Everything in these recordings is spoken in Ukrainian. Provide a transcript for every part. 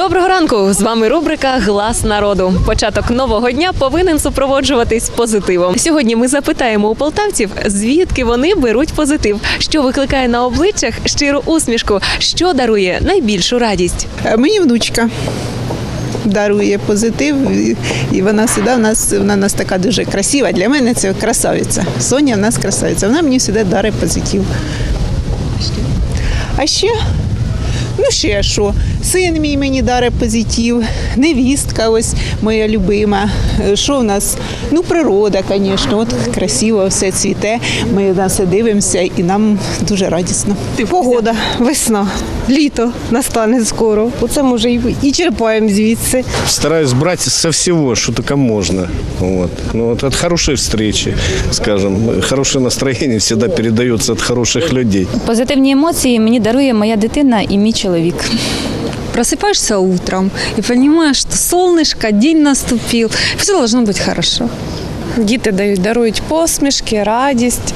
Доброго ранку! З вами рубрика Глас народу. Початок нового дня повинен супроводжуватись позитивом. Сьогодні ми запитаємо у полтавців, звідки вони беруть позитив, що викликає на обличчях щиру усмішку, що дарує найбільшу радість. Е, Мені внучка дарує позитив, і- вона завжди в нас, вона в нас така дуже красива. Для мене це красавиця. Соня в нас красавиця. Вона мені завжди дарить позитив. А ще? Ну ще що? Син мій мені дарить позитив, невістка ось моя любима. Е, Що в нас? Ну, природа, звісно, от красиво все цвіте. Ми на все дивимося і нам дуже радісно. Погода, весна, літо настане скоро. Оце може і, і черпаємо звідси. Стараюсь брать со всего, что только можно. Вот. Ну, вот от хорошей встречи, скажем, хорошее настроение всегда передается от хороших людей. Позитивні емоції мені дарує моя дитина і мій чоловік. Просыпаешься утром и понимаешь, что солнышко, день наступил, все должно быть хорошо. Діти дають дарують посмішки, радість.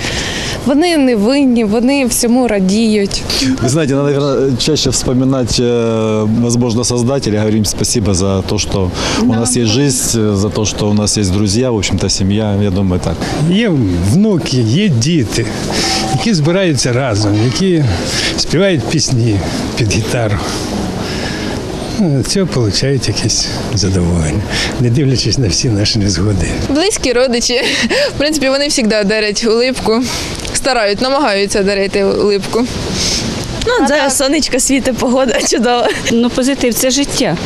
Вони не винні, вони всьому радіють. Вы знаете, надо, наверное, чаще вспоминать, э, возможно, создателя, говорить им спасибо за то, что у нас есть жизнь, э, за то, что у нас есть друзья, в общем-то, семья, я думаю, так. Є внуки, є діти, які збираються разом, які співають пісні під гітару. Цього отримують якесь задоволення, не дивлячись на всі наші незгоди. Близькі родичі, в принципі, вони завжди дарять улипку. Старають, намагаються дарити улипку. Ну, зараз сонечко світить, погода чудова. Ну, позитив це життя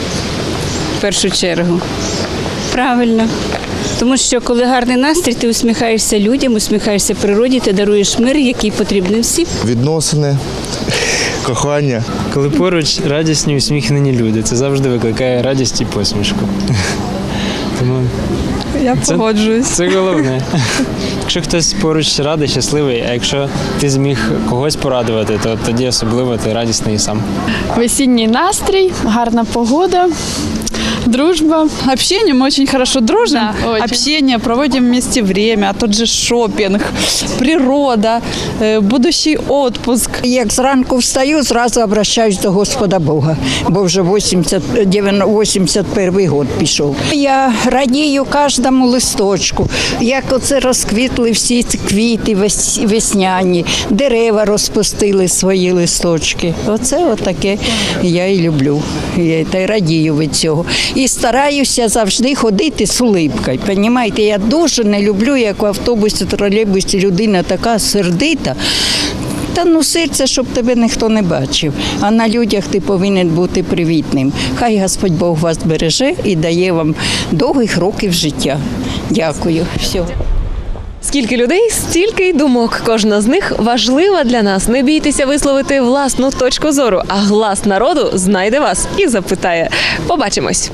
в першу чергу. Правильно. Тому що коли гарний настрій, ти усміхаєшся людям, усміхаєшся природі, ти даруєш мир, який потрібен всім. відносини, кохання. Коли поруч радісні усміхнені люди, це завжди викликає радість і посмішку. Тому Я Це- погоджуюсь. це головне. Якщо хтось поруч радий, щасливий, а якщо ти зміг когось порадувати, то тоді особливо ти радісний і сам. Весінній настрій, гарна погода, дружба. Общение мы очень хорошо дружим. Да, очень. Общение, проводим вместе время, а тот же шопинг, природа, э, будущий отпуск. Як зранку встаю, зразу обращаюсь до Господа Бога, бо вже 80, 81 год пішов. Я радію кожному листочку, як оце розквітли всі ці квіти весняні, дерева розпустили свої листочки. Оце отаке я і люблю. Я та й радію від цього. І стараюся завжди ходити з улипкою. Понімаєте, я дуже не люблю, як в автобусі, тролейбусі людина така сердита. Та ну серце, щоб тебе ніхто не бачив. А на людях ти повинен бути привітним. Хай Господь Бог вас береже і дає вам довгих років життя. Дякую. Всього. Скільки людей, стільки й думок. Кожна з них важлива для нас. Не бійтеся висловити власну точку зору, а глас народу знайде вас і запитає. Побачимось.